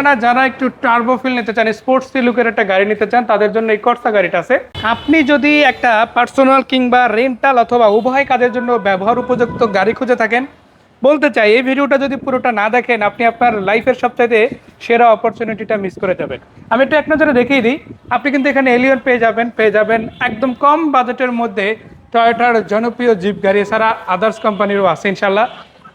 আপনারা যারা একটু টার্বো ফিল নিতে চান স্পোর্টস লুকের একটা গাড়ি নিতে চান, তাদের জন্য এই কর্সা গাড়িটা আছে। আপনি যদি একটা পার্সোনাল কিংবা রেন্টাল অথবা উভয় কাজের জন্য ব্যবহার উপযুক্ত গাড়ি খুঁজে থাকেন, বলতে চাই এই ভিডিওটা যদি পুরোটা না দেখেন, আপনি আপনার লাইফের সবচাইতে সেরা অপরচুনিটিটা মিস করে যাবেন। আমি একটু এক নজরে দেখিয়ে দিই, আপনি কিন্তু এখানে এলিয়ন পেয়ে যাবেন পেয়ে যাবেন একদম কম বাজেটের মধ্যে টয়োটার জনপ্রিয় জিপ গাড়ি, এছাড়া আদার্স কোম্পানিরও আছে ইনশাল্লাহ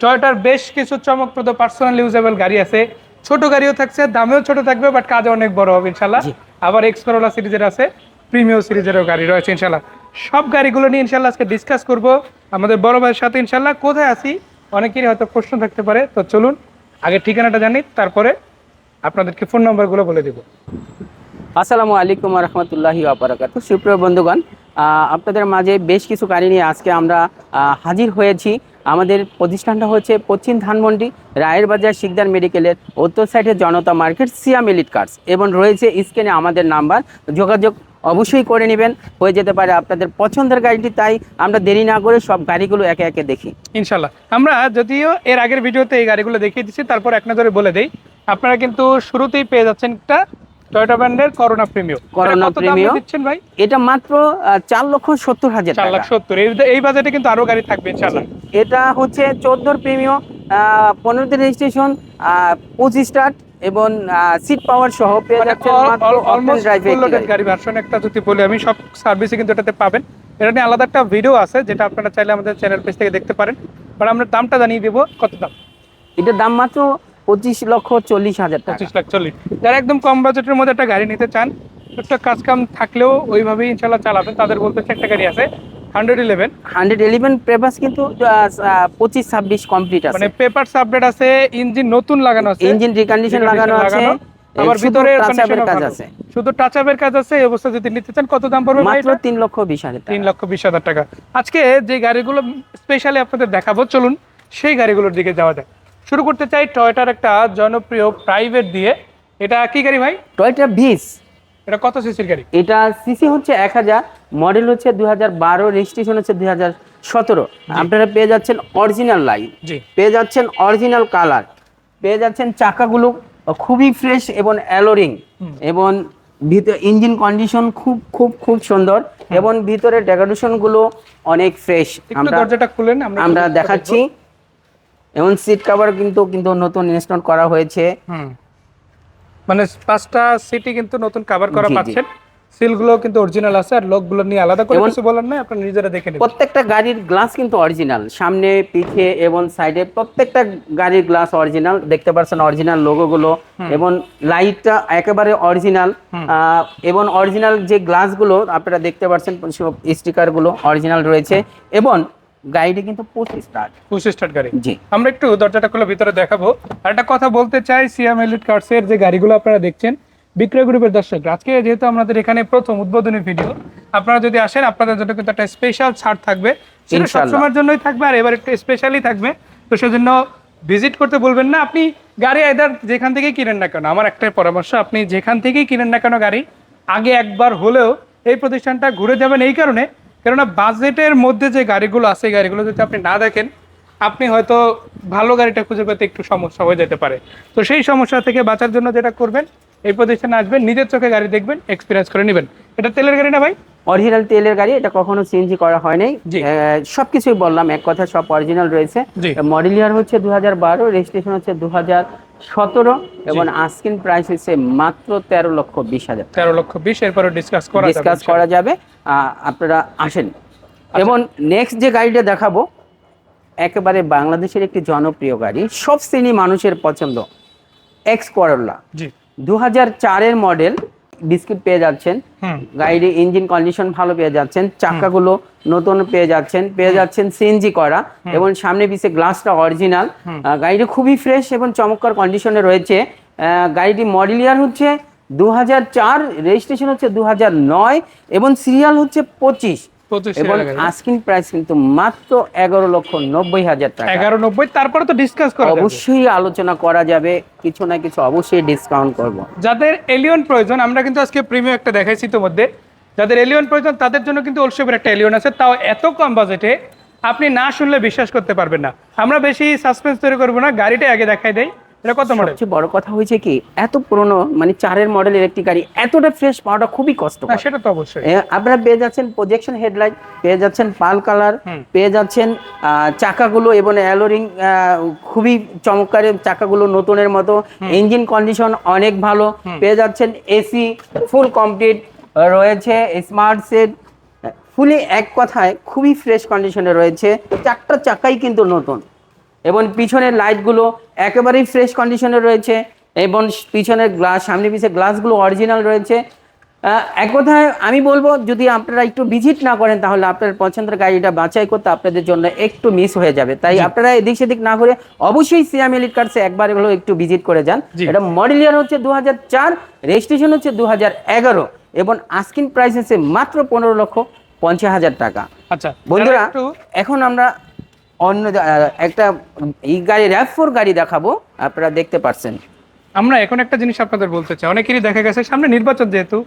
টয়োটার বেশ কিছু চমকপ্রদ পার্সোনাল ইউজেবল গাড়ি আছে। ছোট গাড়িও থাকছে দামেও ছোট থাকবে বাট কাজে অনেক বড় হবে ইনশাল্লাহ আবার এক্সকরোলা সিরিজের আছে প্রিমিয়াম সিরিজেরও গাড়ি রয়েছে ইনশাল্লাহ সব গাড়িগুলো নিয়ে ইনশাল্লাহ আজকে ডিসকাস করব। আমাদের বড় ভাইয়ের সাথে ইনশাল্লাহ কোথায় আছি অনেকেরই হয়তো প্রশ্ন থাকতে পারে তো চলুন আগে ঠিকানাটা জানি তারপরে আপনাদেরকে ফোন নাম্বারগুলো বলে দেবো। আসসালামু আলাইকুম রহমতুল্লাহি আবরাকাত সুপ্রিয় বন্ধুগণ আহ, আপনাদের মাঝে বেশ কিছু গাড়ি নিয়ে আজকে আমরা আহ, হাজির হয়েছি। আমাদের প্রতিষ্ঠানটা হচ্ছে পশ্চিম ধানমন্ডি রায়ের বাজার শিকদার মেডিকেলের উত্তর সাইডে Janata market Siam Elite Cars. এবং রয়েছে স্ক্রিনে আমাদের নাম্বার, যোগাযোগ অবশ্যই করে নেবেন, হয়ে যেতে পারে আপনাদের পছন্দের গাড়িটি, তাই আমরা দেরি না করে সব গাড়িগুলো একে একে দেখি। ইনশাল্লাহ আমরা যদিও এর আগের ভিডিওতে এই গাড়িগুলো দেখিয়ে দিচ্ছি তারপর এক নজরে বলে দেই, আপনারা কিন্তু শুরুতেই পেয়ে যাচ্ছেন একটা টয়োটা ব্র্যান্ডের করোনা প্রিমিও করোনা প্রিমিও। দিচ্ছেন ভাই? এটা মাত্র আহ, চার লক্ষ সত্তর হাজার চার লাখ টাকা। সত্তর। এই- এই বাজেটে কিন্তু আরও গাড়ি থাকবে ইনশাল্লাহ এটা হচ্ছে চোদ্দোর প্রিমিয়াম পনেরোতে রেজিস্ট্রেশন পঁচিশ স্টার্ট এবং সিট পাওয়ার সহ পেয়ে মানে যাচ্ছেন অলমোস্ট গাড়ি। ভার্সন একটা যদি বলি আমি সব সার্ভিসে কিন্তু এটাতে পাবেন। এটা নিয়ে আলাদা একটা ভিডিও আছে যেটা আপনারা চাইলে আমাদের চ্যানেল পেজ থেকে দেখতে পারেন। বাট আমরা দামটা জানিয়ে দেবো কত দাম? এটার দাম মাত্র পঁচিশ লক্ষ চল্লিশ হাজার টাকা। পঁচিশ লাখ চল্লিশ। যারা একদম কম বাজেটের মধ্যে একটা গাড়ি নিতে চান একটা কাজ কাম থাকলেও ওইভাবেই ইনশাল্লাহ চালাবেন। তাদের বলতে একটা গাড়ি আছে hundred eleven hundred eleven papers কিন্তু পঁচিশ ছাব্বিশ কমপ্লিট আছে। মানে পেপার আপডেট আছে ইঞ্জিন নতুন লাগানো আছে। ইঞ্জিন রিকন্ডিশন লাগানো আছে ভিতরে কাজ আছে। শুধু টাচ আপের কাজ আছে এই অবস্থা যদি নিতে চান কত দাম পড়বে মাত্র লক্ষ বিশ হাজার তিন লক্ষ বিশ হাজার টাকা। আজকে যে গাড়িগুলো স্পেশালি আপনাদের দেখাবো চলুন সেই গাড়িগুলোর দিকে যাওয়া যায় শুরু করতে চাই টয়টার একটা জনপ্রিয় প্রাইভেট দিয়ে। এটা কি গাড়ি ভাই? Toyota Vitz. এটা কত সিসির গাড়ি? এটা সিসি হচ্ছে এক হাজার মডেল হচ্ছে দুই হাজার বারো রেজিস্ট্রেশন হচ্ছে দুই হাজার সতেরো। আপনারা পেয়ে যাচ্ছেন অরিজিনাল লাইট পেয়ে যাচ্ছেন অরিজিনাল কালার পেয়ে যাচ্ছেন চাকাগুলো খুবই ফ্রেশ এবং অ্যালোরিং এবং ভিতর ইঞ্জিন কন্ডিশন খুব খুব খুব সুন্দর। এবং ভিতরে ডেকোরেশনগুলো অনেক ফ্রেশ আমরা দরজাটা খুলেন আমরা দেখাচ্ছি। এবং সিট কভার কিন্তু কিন্তু নতুন ইনস্টল করা হয়েছে। মানে পাঁচটা সিটি কিন্তু নতুন কভার করা। পাচ্ছেন। সিলগুলো কিন্তু অরিজিনাল আছে আর লোকগুলো নিয়ে আলাদা করে কিছু বলার নাই আপনারা নিজেরা দেখে নেবেন। প্রত্যেকটা গাড়ির গ্লাস কিন্তু অরিজিনাল সামনে পিঠে এবং সাইডে প্রত্যেকটা গাড়ির গ্লাস অরিজিনাল দেখতে পাচ্ছেন অরিজিনাল লোগোগুলো এবং লাইটটা একেবারে অরিজিনাল এবং অরিজিনাল যে গ্লাসগুলো আপনারা দেখতে পাচ্ছেন স্টিকারগুলো অরিজিনাল রয়েছে। এবং গাড়িটা কিন্তু পঁচিশ স্টার্ট পুশ স্টার্ট গাড়ি। জি। আমরা একটু দরজাটা খুলে ভিতরে দেখাবো। আর একটা কথা বলতে চাই সিএম এলিট কার্সের যে গাড়িগুলো আপনারা দেখছেন বিক্রয় গ্রুপের দর্শক আজকে যেহেতু আমাদের এখানে প্রথম উদ্বোধনী ভিডিও আপনারা যদি আসেন আপনাদের জন্য কিন্তু একটা স্পেশাল ছাড় থাকবে। সেটা। সবসময়ের জন্যই থাকবে আর এবার একটু স্পেশালি থাকবে। তো সেজন্য ভিজিট করতে বলবেন না আপনি গাড়ি আইদার যেখান থেকেই কিনেন না কেন আমার একটাই পরামর্শ আপনি যেখান থেকেই কিনেন না কেন গাড়ি আগে একবার হলেও এই প্রতিষ্ঠানটা ঘুরে যাবেন। এই কারণে কেননা বাজেটের মধ্যে যে গাড়িগুলো আছে এই গাড়িগুলো যদি আপনি না দেখেন আপনি হয়তো ভালো গাড়িটা খুঁজে পেতে একটু সমস্যা হয়ে যেতে পারে। তো সেই সমস্যা থেকে বাঁচার জন্য যেটা করবেন এই প্রতিষ্ঠানে আসবেন নিজের চোখে গাড়ি দেখবেন এক্সপিরিয়েন্স করে নেবেন। এটা তেলের গাড়ি না ভাই? অরিজিনাল তেলের গাড়ি এটা কখনো সিএনজি করা হয় নাই। সব কিছুই বললাম এক কথা সব অরিজিনাল রয়েছে। মডেল ইয়ার হচ্ছে দু হাজার বারো রেজিস্ট্রেশন হচ্ছে দু হাজার সতেরো এবং আস্কিন প্রাইস হচ্ছে মাত্র তেরো লক্ষ বিশ হাজার তেরো লক্ষ বিশ এরপরে ডিসকাস করা যাবে ডিসকাস করা যাবে। আপনারা আসেন। এবং নেক্সট যে গাড়িটা দেখাবো একেবারে বাংলাদেশের একটি জনপ্রিয় গাড়ি সব শ্রেণি মানুষের পছন্দ এক্স করোলা দু হাজার চারের মডেল বিস্কিট পেয়ে যাচ্ছেন। গাড়ির ইঞ্জিন কন্ডিশন ভালো পেয়ে যাচ্ছেন। চাকাগুলো নতুন পেয়ে যাচ্ছেন। পেয়ে যাচ্ছেন সিএনজি করা এবং সামনে পিছে গ্লাসটা অরিজিনাল গাড়িটি খুবই ফ্রেশ এবং চমৎকার কন্ডিশনে রয়েছে। গাড়িটি মডেল ইয়ার হচ্ছে দু হাজার চার রেজিস্ট্রেশন হচ্ছে দু হাজার নয় এবং সিরিয়াল হচ্ছে পঁচিশ। এবং আস্কিং প্রাইস কিন্তু মাত্র এগারো লক্ষ নব্বই হাজার টাকা। এগারো নব্বই তারপরে তো ডিসকাস করা অবশ্যই আলোচনা করা যাবে কিছু না কিছু অবশ্যই ডিসকাউন্ট করব। যাদের এলিয়ন প্রয়োজন আমরা কিন্তু আজকে প্রিমিয়াম একটা দেখাইছি তোমাদের যাদের এলিয়ন প্রয়োজন তাদের জন্য কিন্তু ওলসেপের একটা এলিয়ন আছে। তাও এত কম বাজেটে আপনি না শুনলে বিশ্বাস করতে পারবেন না। আমরা বেশি সাসপেন্স তৈরি করব না গাড়িটা আগে দেখাই দেই। এটা কত মডেল সবচেয়ে বড় কথা হয়েছে কি এত পুরনো মানে চারের মডেলের একটি গাড়ি এতটা ফ্রেশ পাওয়াটা খুবই কষ্ট না সেটা তো অবশ্যই। আপনারা পেয়ে যাচ্ছেন প্রজেকশন হেডলাইট পেয়ে যাচ্ছেন পাল কালার পেয়ে যাচ্ছেন চাকাগুলো এবং অ্যালোরিং খুবই চমৎকার চাকাগুলো নতুনের মতো ইঞ্জিন কন্ডিশন অনেক ভালো পেয়ে যাচ্ছেন এসি ফুল কমপ্লিট রয়েছে স্মার্ট সেট ফুলি এক কথায় খুবই ফ্রেশ কন্ডিশনে রয়েছে চারটা চাকাই কিন্তু নতুন। এবং পিছনের লাইটগুলো একেবারেই ফ্রেশ কন্ডিশনে রয়েছে এবং পিছনের গ্লাস সামনে পিছিয়ে গ্লাসগুলো অরিজিনাল রয়েছে। এক কথায় আমি বলব যদি আপনারা একটু ভিজিট না করেন তাহলে আপনার পছন্দের গাড়িটা বাছাই করতে আপনাদের জন্য একটু মিস হয়ে যাবে। তাই আপনারা এদিক সেদিক না করে অবশ্যই সিয়াম এলিট কার্সে একবার হলো একটু ভিজিট করে যান। এটা মডেল ইয়ার হচ্ছে দু হাজার চার রেজিস্ট্রেশন হচ্ছে দু হাজার এগারো এবং আস্কিন প্রাইস হচ্ছে মাত্র পনেরো লক্ষ পঞ্চাশ হাজার টাকা। আচ্ছা বন্ধুরা এখন আমরা অন্য একটা এই গাড়ি র্যাপ ফোর গাড়ি দেখাবো আপনারা দেখতে পাচ্ছেন আমরা এখন একটা জিনিস আপনাদের বলতে চাই। অনেকেরই দেখা গেছে সামনে নির্বাচন যেহেতু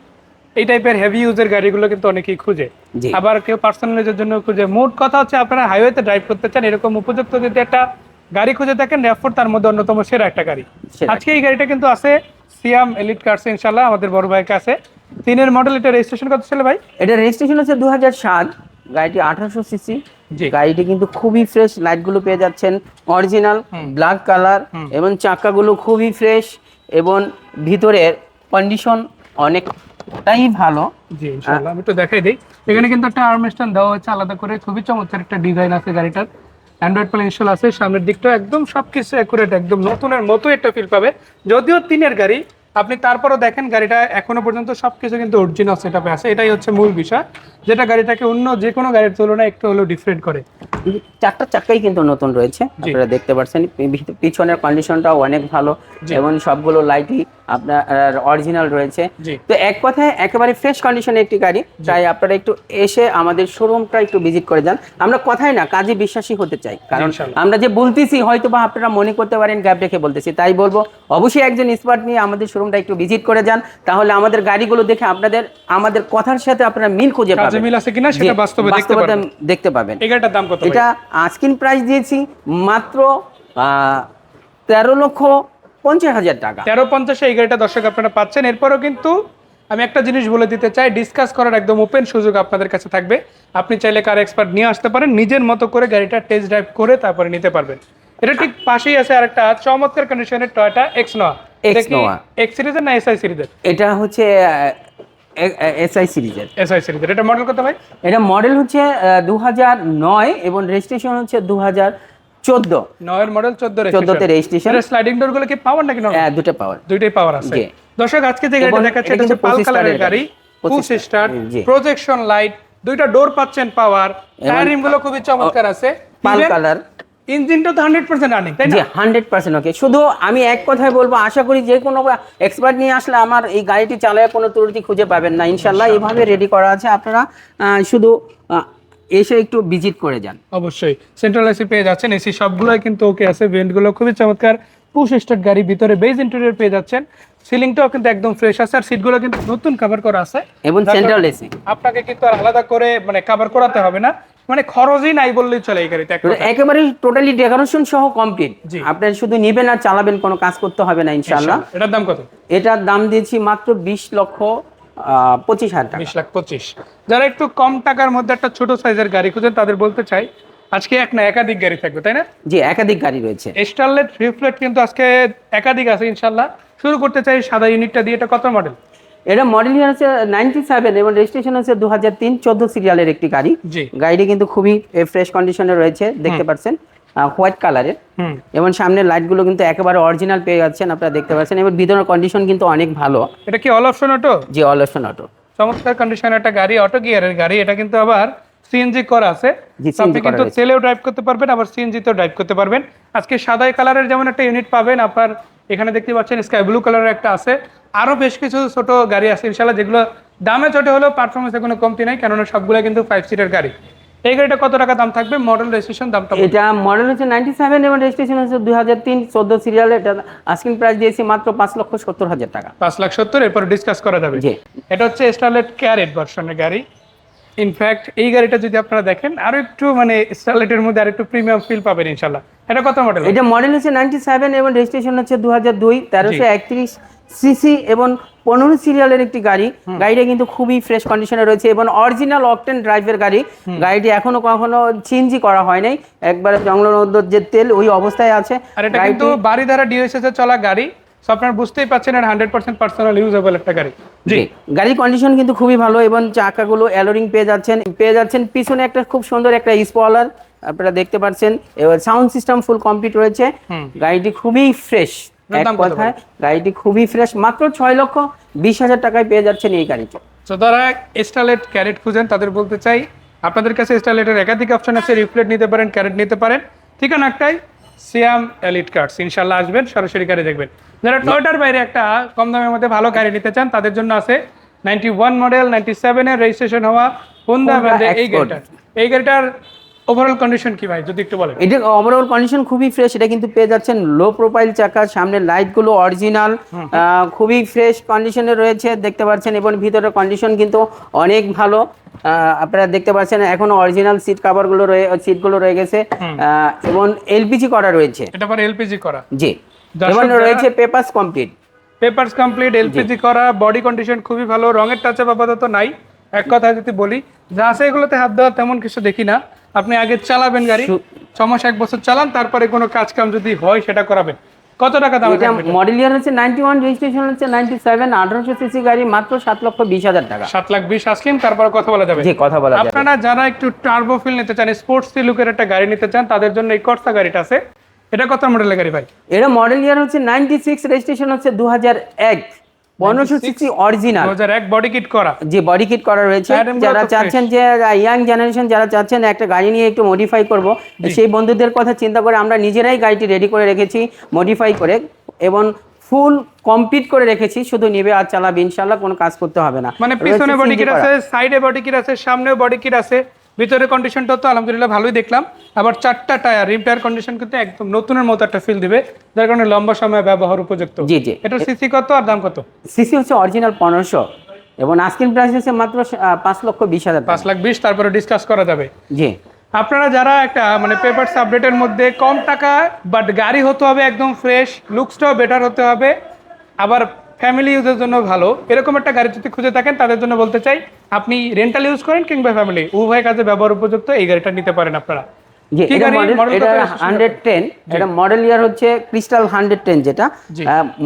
এই টাইপের হেভি ইউজের গাড়িগুলো কিন্তু অনেকেই খুঁজে। আবার কেউ পার্সোনাল ইউজের জন্য খুঁজে। মোট কথা হচ্ছে আপনারা হাইওয়েতে ড্রাইভ করতে চান এরকম উপযুক্ত যদি একটা গাড়ি খুঁজে দেখেন র্যাফোর তার মধ্যে অন্যতম সেরা একটা গাড়ি। আজকে এই গাড়িটা কিন্তু আছে সিয়াম এলিট কার্স ইনশাল্লাহ আমাদের বড় ভাইয়ের কাছে। তিনের মডেল এটা রেজিস্ট্রেশন কত ছিল ভাই? এটা রেজিস্ট্রেশন হচ্ছে দু হাজার সাত। গাড়িটি আঠারোশো সিসি। গাড়িটি কিন্তু খুবই ফ্রেশ লাইটগুলো পেয়ে যাচ্ছেন। অরিজিনাল ব্ল্যাক কালার এবং চাকাগুলো খুবই ফ্রেশ এবং ভিতরের কন্ডিশন অনেকটাই ভালো। জি ইনশাআল্লাহ। আমি একটু দেখাই দিই। এখানে কিন্তু একটা আর্মস্ট্যান্ড দেওয়া হয়েছে আলাদা করে। খুবই চমৎকার একটা ডিজাইন আছে গাড়িটার। অ্যান্ড্রয়েড প্লে ইনস্টল আছে। সামনের দিকটা একদম সবকিছু অ্যাকুরেট একদম নতুনের মতো একটা ফিল পাবে। যদিও তিনের গাড়ি আপনি তারপরও দেখেন গাড়িটা এখনও পর্যন্ত সবকিছু কিন্তু অরিজিনাল সেটআপে আছে। এটাই হচ্ছে মূল বিষয়। যেটা গাড়িটাকে অন্য যে কোনো গাড়ির তুলনায় একটু হলেও ডিফারেন্ট করে। চারটা চাকাই কিন্তু নতুন রয়েছে আপনারা দেখতে পাচ্ছেন। পিছনের কন্ডিশনটাও অনেক ভালো এবং সবগুলো লাইটই আপনার অরিজিনাল রয়েছে। তো এক কথায় একেবারে ফ্রেশ কন্ডিশনে একটি গাড়ি। তাই আপনারা একটু এসে আমাদের শোরুমটা একটু ভিজিট করে যান। আমরা কথাই না কাজে বিশ্বাসী হতে চাই। কারণ আমরা যে বলতেছি হয়তো বা আপনারা মনে করতে পারেন গ্যাপ রেখে বলতেছি। তাই বলব অবশ্যই একজন স্পার্ট নিয়ে আমাদের শোরুমটা একটু ভিজিট করে যান তাহলে আমাদের গাড়িগুলো দেখে আপনাদের আমাদের কথার সাথে আপনারা মিল খুঁজে পাবেন। মিল আছে কিনা সেটা বাস্তবে দেখতে পারবেন। দেখতে পাবেন। এই গাড়িটার দাম কত এটা আস্কিন প্রাইস দিয়েছি মাত্র তেরো লক্ষ পঞ্চাশ হাজার টাকা। তেরো পঞ্চাশে এই গাড়িটা দর্শক আপনারা পাচ্ছেন। এরপরও কিন্তু আমি একটা জিনিস বলে দিতে চাই ডিসকাস করার একদম ওপেন সুযোগ আপনাদের কাছে থাকবে। আপনি চাইলে কার এক্সপার্ট নিয়ে আসতে পারেন নিজের মতো করে গাড়িটা টেস্ট ড্রাইভ করে তারপরে নিতে পারবেন। এটা ঠিক পাশেই আছে আরেকটা চমৎকার কন্ডিশনের Toyota X Noah X Noah। X সিরিজের না এসআই সিরিজের এটা হচ্ছে এসআই সিরিজের এসআই সিরিজের এটা মডেল কত ভাই? এটা মডেল হচ্ছে দু নয় এবং রেজিস্ট্রেশন হচ্ছে দু হাজার চোদ্দ। নয়ের মডেল চোদ্দ চোদ্দতে রেজিস্ট্রেশন স্লাইডিং ডোরগুলো কি পাওয়ার নাকি নর্মাল দুটো পাওয়ার দুইটাই পাওয়ার আছে। দর্শক আজকে যে গাড়িটা দেখাচ্ছে এটা এটা হচ্ছে পাল কালারের গাড়ি। 25 স্টার প্রজেকশন লাইট দুইটা ডোর পাচ্ছেন পাওয়ার টায়ারগুলো খুবই চমৎকার আছে। পাল কালার ইঞ্জিনটা তো হান্ড্রেড পার্সেন্ট তাই না? হান্ড্রেড পার্সেন্ট ওকে শুধু আমি এক কথায় বলব আশা করি যে কোনো এক্সপার্ট নিয়ে আসলে আমার এই গাড়িটি চালায় কোনো ত্রুটি খুঁজে পাবেন না। ইনশাল্লাহ এভাবে রেডি করা আছে। আপনারা শুধু এসে একটু ভিজিট করে যান। অবশ্যই। সেন্ট্রাল এসি পেয়ে যাচ্ছেন। এসি সবগুলোই কিন্তু ওকে আছে। ভেন্টগুলো খুবই চমৎকার। পুশ স্টার্ট গাড়ি ভিতরে বেজ ইন্টেরিয়র পেয়ে যাচ্ছেন। সিলিংটাও কিন্তু একদম ফ্রেশ আছে। আর সিটগুলো কিন্তু নতুন কভার করা আছে। এবং সেন্ট্রাল এসি আপনাকে কিন্তু আর আলাদা করে মানে কভার করাতে হবে না। মানে খরচই নাই বললেই চলে এই গাড়িতে কথায়। একেবারে টোটালি ডেকোরেশন সহ কমপ্লিট। আপনার শুধু নেবেন আর চালাবেন কোনো কাজ করতে হবে না ইনশাল্লাহ এটার দাম কত? এটার দাম দিয়েছি মাত্র বিশ লক্ষ পঁচিশ হাজার টাকা। বিশ লাখ পঁচিশ। যারা একটু কম টাকার মধ্যে একটা ছোট সাইজের গাড়ি খুঁজেন তাদের বলতে চাই আজকে এক না একাধিক গাড়ি থাকবে তাই না? জি একাধিক গাড়ি রয়েছে। স্টারলেট রিফ্লেট কিন্তু আজকে একাধিক আছে ইনশাল্লাহ শুরু করতে চাই সাদা ইউনিটটা দিয়ে এটা কত মডেল এটা মডেল ইয়ার হচ্ছে নাইনটি সেভেন এবং রেজিস্ট্রেশন হচ্ছে দু হাজার তিন চোদ্দ সিরিয়ালের একটি গাড়ি। জি। গাড়িটি কিন্তু খুবই ফ্রেশ কন্ডিশনে রয়েছে দেখতে পাচ্ছেন হোয়াইট কালারের এবং সামনের লাইটগুলো কিন্তু একেবারে অরিজিনাল পেয়ে যাচ্ছেন আপনারা দেখতে পাচ্ছেন। এবং ভিতরের কন্ডিশন কিন্তু অনেক ভালো। এটা কি অল অপশন অটো যে অল অপশন অটো চমৎকার কন্ডিশন একটা গাড়ি অটো গিয়ারের গাড়ি এটা কিন্তু আবার সিএনজি করা আছে। আপনি কিন্তু। তেলেও ড্রাইভ করতে পারবেন আবার সিএনজি তেও ড্রাইভ করতে পারবেন। আজকে সাদাই কালারের যেমন একটা ইউনিট পাবেন আপনার এখানে দেখতে পাচ্ছেন স্কাই ব্লু কালারের একটা আছে। আরও বেশ কিছু ছোট গাড়ি আছে ইনশাল্লাহ যেগুলো দামে ছোট হলেও পারফরমেন্সে কোনো কমতি নাই কেননা সবগুলো কিন্তু ফাইভ সিটের গাড়ি। এই গাড়িটা কত টাকা দাম থাকবে? মডেল রেজিস্ট্রেশন দামটা। এটা মডেল হচ্ছে নাইনটি সেভেন এবং রেজিস্ট্রেশন হচ্ছে দুই হাজার তিন চোদ্দ সিরিয়াল এটা আস্কিং প্রাইস দিয়েছি মাত্র পাঁচ লক্ষ সত্তর হাজার টাকা। পাঁচ লাখ সত্তর এরপর ডিসকাস করা যাবে। এটা হচ্ছে স্টারলেট ক্যারেট ভার্সনের গাড়ি। ইনফ্যাক্ট এই গাড়িটা যদি আপনারা দেখেন আরও একটু মানে স্টারলেটের মধ্যে আর একটু প্রিমিয়াম ফিল পাবেন ইনশাল্লাহ এটা কত মডেল এটা মডেল হচ্ছে নাইনটি সেভেন এবং রেজিস্ট্রেশন হচ্ছে দু হাজার দুই তেরোশো একত্রিশ সিসি এবং পনেরো সিরিয়ালের একটি গাড়ি। গাড়িটা কিন্তু খুবই ফ্রেশ কন্ডিশনে রয়েছে এবং অরিজিনাল অকটেন ড্রাইভের গাড়ি। গাড়িটি এখনও কখনো চেঞ্জই করা হয়নি একবারে জঙ্গল যে তেল ওই অবস্থায় আছে। আর এটা কিন্তু বাড়ি ধারা ডিএসএস এ চলা গাড়ি। সো আপনারা বুঝতেই পাচ্ছেন এটা হান্ড্রেড পার্সেন্ট পার্সোনাল ইউজেবল একটা গাড়ি। জি। গাড়ির কন্ডিশন কিন্তু খুবই ভালো এবং চাকাগুলো অ্যালোরিং পেয়ে যাচ্ছেন। পেয়ে যাচ্ছেন পিছনে একটা খুব সুন্দর একটা স্পলার আপনারা দেখতে পাচ্ছেন। এবার সাউন্ড সিস্টেম ফুল কমপ্লিট রয়েছে। গাড়িটি খুবই ফ্রেশ এক কথায়। গাড়িটি খুবই ফ্রেশ মাত্র ছয় লক্ষ বিশ হাজার টাকায় পেয়ে যাচ্ছেন এই গাড়িটি। তো যারা স্টারলেট ক্যারেট খুঁজেন তাদের বলতে চাই আপনাদের কাছে স্টারলেটের একাধিক অপশন আছে রিফ্লেট নিতে পারেন ক্যারেট নিতে পারেন। ঠিকানা একটাই সিয়াম এলিট কার্ডস ইনশাল্লাহ আসবেন সরাসরি গাড়ি দেখবেন। যারা টয়টার বাইরে একটা কম দামের মধ্যে ভালো গাড়ি নিতে চান তাদের জন্য আছে নাইনটি ওয়ান মডেল নাইনটি সেভেনের রেজিস্ট্রেশন হওয়া হোন্ডা Honda এই। গাড়িটার। এই গাড়িটার ওভারঅল কন্ডিশন কি ভাই? যদি একটু বলেন। এটা ওভারঅল কন্ডিশন খুবই ফ্রেশ এটা কিন্তু পেয়ে যাচ্ছেন লো প্রোফাইল চাকা সামনে লাইটগুলো অরিজিনাল খুবই ফ্রেশ কন্ডিশনে রয়েছে দেখতে পাচ্ছেন এবং ভিতরের কন্ডিশন কিন্তু অনেক ভালো। আপনারা দেখতে পাচ্ছেন এখনও অরিজিনাল সিট কাভারগুলো রয়ে সিটগুলো রয়ে গেছে। এবং এলপিজি করা রয়েছে। এটা পরে এলপিজি করা। জি। দর্শক এবং রয়েছে papers complete papers complete LPG করা বডি কন্ডিশন খুবই ভালো রঙের টাচ আপাতত নাই। এক কথায় যদি বলি যা আছে এগুলোতে হাত দেওয়া তেমন কিছু দেখি না। আপনি আগে চালাবেন গাড়ি ছ মাস এক বছর চালান তারপরে কোনো কাজ কাম যদি হয় সেটা করাবেন। কত টাকা দাম এটা মডেল ইয়ার হচ্ছে নাইনটি ওয়ান রেজিস্ট্রেশন হচ্ছে নাইনটি সেভেন আঠারোশো সিসি গাড়ি মাত্র সাত লক্ষ বিশ হাজার টাকা। সাত লাখ বিশ আসলেন তারপরে কথা বলা যাবে। জি কথা বলা যাবে। আপনারা যারা একটু টার্বো ফিল নিতে চান স্পোর্টস লুকের একটা গাড়ি নিতে চান তাদের জন্য এই কর্সা গাড়িটা আছে। এটা কত মডেলের গাড়ি ভাই? এটা মডেল ইয়ার হচ্ছে নাইনটি সিক্স রেজিস্ট্রেশন হচ্ছে দু হাজার এক। পনেরোশো সিসি অরিজিনাল দু হাজার এক বডি কিট করা। যে বডি কিট করা রয়েছে। যারা চাচ্ছেন যে ইয়াং জেনারেশন যারা চাচ্ছেন একটা গাড়ি নিয়ে একটু মডিফাই করব সেই বন্ধুদের কথা চিন্তা করে আমরা নিজেরাই গাড়িটি রেডি করে রেখেছি মডিফাই করে এবং ফুল কমপ্লিট করে রেখেছি। শুধু নিবে আর চালাবে ইনশাল্লাহ কোনো কাজ করতে হবে না। মানে পিছনে বডি কিট আছে সাইডে বডি কিট আছে সামনেও বডি কিট আছে। ভিতরে কন্ডিশনটা তো আলহামদুলিল্লাহ ভালোই দেখলাম। আবার চারটা টায়ার রিম টায়ার কন্ডিশন কিন্তু একদম নতুনের মতো একটা ফিল দিবে যার কারণে লম্বা সময় ব্যবহার উপযুক্ত। জি জি। এটার সিসি কত আর দাম কত? সিসি হচ্ছে অরিজিনাল পনেরোশো। এবং আস্কিন প্রাইস হচ্ছে মাত্র পাঁচ লক্ষ বিশ হাজার পাঁচ লাখ বিশ তারপরে ডিসকাস করা যাবে। জি। আপনারা যারা একটা মানে পেপারস আপডেটের মধ্যে কম টাকা বাট গাড়ি হতে হবে একদম ফ্রেশ লুকসটাও বেটার হতে হবে। আবার ফ্যামিলি ইউজের জন্য ভালো। এরকম একটা গাড়ি যদি খুঁজে থাকেন তাদের জন্য বলতে চাই আপনি রেন্টাল ইউজ করেন কিংবা ফ্যামিলি উভয় কাজে ব্যবহার উপযুক্ত এই গাড়িটা নিতে পারেন আপনারা। হান্ড্রেড টেন এটা মডেল ইয়ার হচ্ছে ক্রিস্টাল হান্ড্রেড টেন যেটা।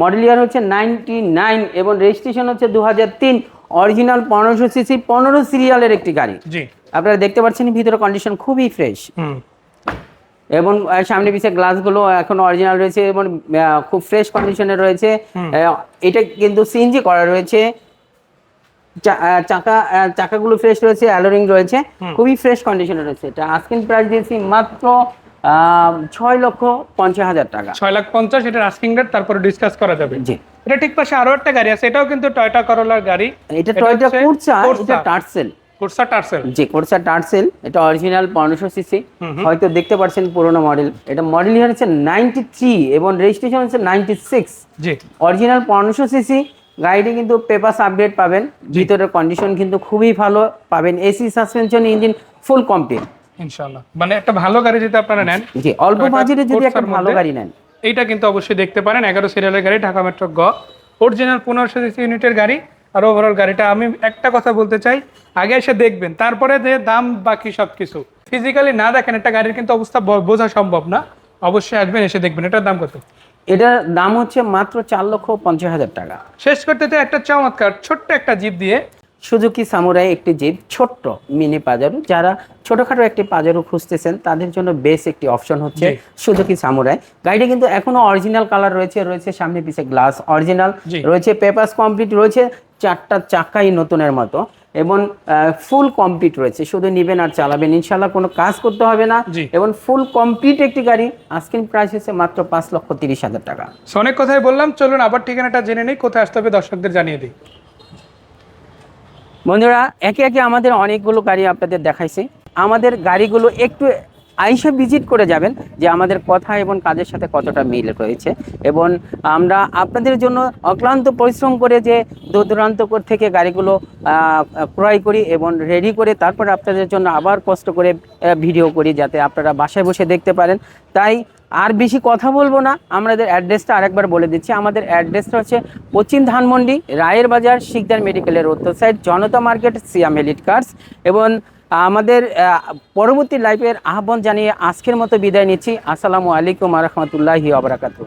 মডেল ইয়ার হচ্ছে নাইনটি নাইন এবং রেজিস্ট্রেশন হচ্ছে দু হাজার তিন। অরিজিনাল পনেরোশো সিসি পনেরো সিরিয়ালের একটি গাড়ি। আপনারা দেখতে পাচ্ছেন ভিতরে কন্ডিশন খুবই ফ্রেশ এবং সামনে পিছিয়ে গ্লাসগুলো এখন অরিজিনাল রয়েছে এবং খুব ফ্রেশ কন্ডিশনে রয়েছে। এটা কিন্তু সিএনজি করা রয়েছে। চাকা চাকাগুলো ফ্রেশ রয়েছে অ্যালোরিং রয়েছে। খুবই ফ্রেশ কন্ডিশনে রয়েছে। এটা আস্কিন প্রাইস দিয়েছি মাত্র আহ, ছয় লক্ষ পঞ্চাশ হাজার টাকা। ছয় লাখ পঞ্চাশ এটার আস্কিং রেট তারপরে ডিসকাস করা যাবে। জি। এটা ঠিক পাশে আরও একটা গাড়ি আছে এটাও কিন্তু টয়টা করোলার গাড়ি। এটা টয়টা কুরসা এটা টার্সেল কোর্সা টার্সেল? জি কোরসা টার্সেল এটা অরিজিনাল পনেরোশো সিসি হয়তো দেখতে পাচ্ছেন পুরোনো মডেল এটা মডেল ইয়ার হচ্ছে নাইনটি থ্রি এবং রেজিস্ট্রেশন হচ্ছে নাইনটি সিক্স জি। অরিজিনাল পনেরোশো সিসি গাড়িটি কিন্তু পেপারস আপডেট পাবেন। ভিতরের কন্ডিশন কিন্তু খুবই ভালো পাবেন। AC suspension engine full complete ইনশাআল্লাহ। মানে একটা ভালো গাড়ি যদি আপনারা নেন জি অল্প বাজেটে যদি একটা ভালো গাড়ি নেন। এইটা কিন্তু অবশ্যই দেখতে পারেন। এগারো সিরিয়ালের গাড়ি ঢাকা মেট্রো গ। অরিজিনাল পনেরোশো সিসি ইউনিটের গাড়ি। আর ওভারঅল গাড়িটা আমি একটা কথা বলতে চাই আগে এসে দেখবেন তারপরে যে দাম বাকি সব কিছু ফিজিক্যালি না দেখেন একটা গাড়ির কিন্তু অবস্থা বোঝা সম্ভব না। অবশ্যই আসবেন এসে দেখবেন এটার দাম কত? এটার দাম হচ্ছে মাত্র চার লক্ষ পঞ্চাশ হাজার টাকা। শেষ করতে চাই একটা চমৎকার ছোট্ট একটা জিপ দিয়ে। সুজুকি সামুরাই একটি জিপ ছোট্ট মিনি পাজারো যারা ছোটখাটো একটি পাজারো খুঁজতেছেন তাদের জন্য বেশ একটি অপশন হচ্ছে। সুজুকি সামুরাই গাড়িটা কিন্তু এখনও অরিজিনাল কালার রয়েছে রয়েছে সামনে পিছে গ্লাস অরিজিনাল রয়েছে পেপারস কমপ্লিট রয়েছে চারটা চাকাই নতুনের মতো এবং ফুল কমপ্লিট রয়েছে। শুধু নিবেন আর চালাবেন। ইনশাল্লাহ কোনো কাজ করতে হবে না। এবং ফুল কমপ্লিট একটি গাড়ি আজকের প্রাইস হচ্ছে মাত্র পাঁচ লক্ষ তিরিশ হাজার টাকা। অনেক কথাই বললাম। চলুন আবার ঠিকানাটা জেনে নেই। কোথায় আসতে হবে দর্শকদের জানিয়ে দিই। বন্ধুরা একে একে আমাদের অনেকগুলো গাড়ি আপনাদের দেখাইছি। আমাদের গাড়িগুলো একটু আইসা ভিজিট করে যাবেন যে আমাদের কথা এবং কাজের সাথে কতটা মিল রয়েছে। এবং আমরা আপনাদের জন্য অক্লান্ত পরিশ্রম করে যে দূর দূরান্ত থেকে গাড়িগুলো ক্রয় করি এবং রেডি করে তারপর আপনাদের জন্য আবার কষ্ট করে ভিডিও করি যাতে আপনারা বাসায় বসে দেখতে পারেন। তাই আর বেশি কথা বলব না আমাদের অ্যাড্রেসটা আরেকবার বলে দিচ্ছি। আমাদের অ্যাড্রেসটা হচ্ছে পশ্চিম ধানমন্ডি, রায়ের বাজার, শিকদার মেডিকেলের উত্তর side Janata market Siam Elite Cars এবং আমাদের পরবর্তী লাইফের আহ্বান জানিয়ে আজকের মতো বিদায় নিচ্ছি। আসসালামু আলাইকুম রহমতুল্লাহি আবরাকাতু